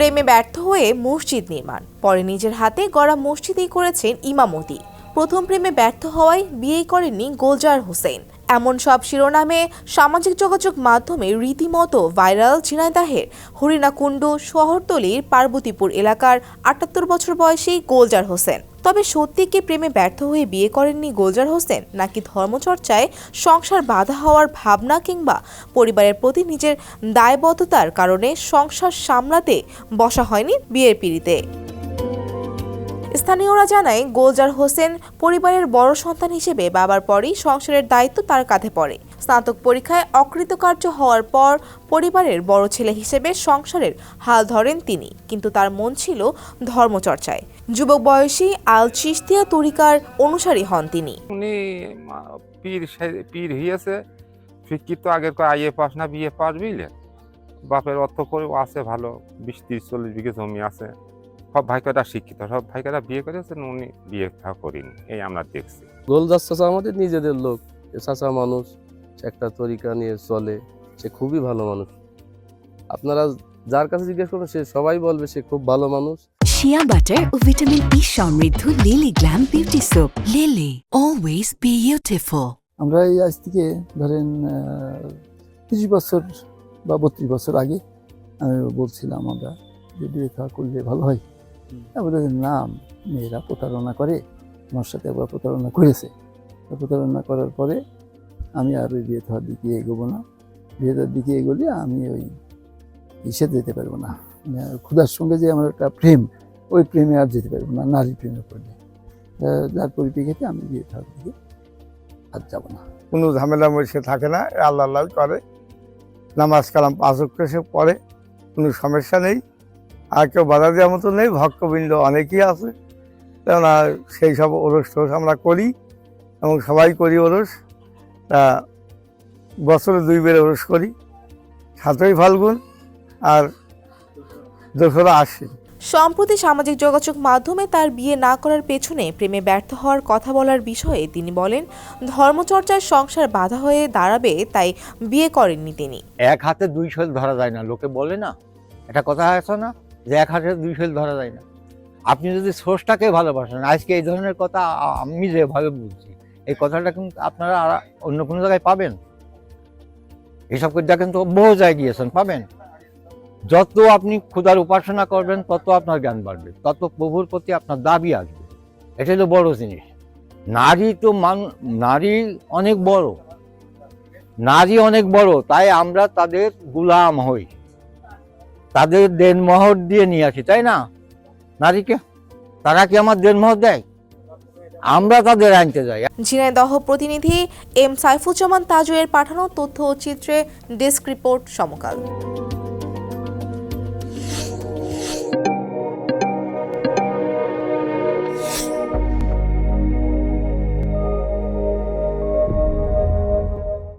প্রেমে ব্যর্থ হয়ে মসজিদ নির্মাণ। পরে নিজের হাতে গড়া মসজিদই করেছেন ইমামতি প্রথম প্রেমে ব্যর্থ হওয়ায় বিয়ে করেননি গোলজার হোসেন। এমন সব শিরোনামে সামাজিক যোগাযোগ মাধ্যমে রীতিমতো ভাইরাল ঝিনাইদাহের হরিণাকুণ্ড শহরতলির পার্বতীপুর এলাকার আটাত্তর বছর বয়সী গোলজার হোসেন। তবে সত্যি কি প্রেমে ব্যর্থ হয়ে বিয়ে করেননি গোলজার হোসেন, নাকি ধর্মচর্চায় সংসার বাধা হওয়ার ভাবনা কিংবা পরিবারের প্রতি নিজের দায়বদ্ধতার কারণে সংসার সামলাতে বসা হয়নি বিয়ের পিড়িতে? স্থানীয়রা জানায়, গোলজার হোসেন পরিবারের বড় সন্তান হিসেবে বাবার পরই সংসারের দায়িত্ব তার কাঁধে পড়ে। স্নাতক পরীক্ষায় অকৃতকার্য হওয়ার পর পরিবারের বড় ছেলে হিসেবে সংসারের হাল ধরেন তিনি কিন্তু তার মন ছিল ধর্মচর্চায়। যুবক বয়সী আল চিস্তিয়া তরিকার অনুসারী হন তিনি। উনি পীর পীর হইয়াছে শিক্ষিত আগের আইএ পাস না বিএ পাস বুঝলেন বাপের অর্থ করে আছে ভালো বিশ তিরিশ চল্লিশ বিঘে জমি আছে। সব ভাইকাটা শিক্ষিত? সব ভাইকাটা বিয়ে করেছেন? উনি বিয়ে করিনি এই আমরা দেখছি। গোলদাস চাচা আমাদের নিজেদের লোক চাচা মানুষ। একটা তরিকা নিয়ে চলে সে খুবই ভালো মানুষ। আপনারা যার কাছে জিজ্ঞেস করবেন সে সবাই বলবে সে খুব ভালো মানুষ। শিয়া বাটার ও ভিটামিন ই সমৃদ্ধ Lily glam beauty soap Lily always beautiful আমরা এই আজ থেকে ধরেন তিরিশ বছর বা বত্রিশ বছর আগে আমি বলছিলাম আমরা যে বিয়ে করলে ভালো হয়। তারপরে না মেয়েরা প্রতারণা করে আমার সাথে একবার প্রতারণা করেছে। প্রতারণা করার পরে আমি আর ওই বিয়ে থার দিকে এগোবো না। বিয়ে থার দিকে এগোলে আমি ওই ইসে যেতে পারব না। মানে ক্ষুধার সঙ্গে যে আমার একটা প্রেম, ওই প্রেমে আর যেতে পারব না, নারী প্রেমে পড়লে যার পরিপ্রেক্ষিতে আমি বিয়ে থার দিকে আর যাব না। কোনো ঝামেলা মরিষে থাকে না, আল্লাহ আল্লাহ করে। নামাজ কালাম পাঁচ অক্ষর সে পড়ে, কোনো সমস্যা নেই। আর কেউ বাধা দেওয়ার মতো নেই, ভক্তবৃন্দ অনেকেই আছে। কেননা সেই সব ওরস টোরস আমরা করি এবং সবাই করি ওরস। তা বছরে দুই বের ওরস করি সাতই ফাল্গুন আর দোসরা আশ্বিন। সম্প্রতি সামাজিক যোগাযোগ মাধ্যমে তার বিয়ে না করার পেছনে প্রেমে ব্যর্থ হওয়ার কথা বলার বিষয়ে তিনি বলেন ধর্মচর্চায় সংসার বাধা হয়ে দাঁড়াবে তাই বিয়ে করেননি তিনি। এক হাতে দুই শৈল ধরা যায় না লোকে বলে না। এটা কথা আছে না যে এক হাতে দুই শৈল ধরা যায় না। আপনি যদি সোর্সটাকে ভালোবাসেন আজকে এই ধরনের কথা আমি যেভাবে বুঝছি এই কথাটা কিন্তু আপনারা আর অন্য কোনো জায়গায় পাবেন। এসব কথা কিন্তু বহু জায়গায় গিয়েছেন, পাবেন। যত আপনি ক্ষুধার উপাসনা করবেন, তত আপনার জ্ঞান বাড়বে, তত প্রভুর প্রতি আপনার দাবি আসবে। এটা হলো বড় জিনিস। নারী তো মান, নারী অনেক বড়। নারী অনেক বড়, তাই আমরা তাদের গুলাম হই। তাদের দেনমোহর দিয়ে নিয়ে আসি, তাই না? নারীকে? তারা কি আমার দেনমোহর দেয়? আমরা তাদের আনতে যাই। ঝিনাইদহ প্রতিনিধি এম সাইফুজ্জামান তাজুয়ের পাঠানো তথ্য ও চিত্রে ডেস্ক রিপোর্ট সমকাল।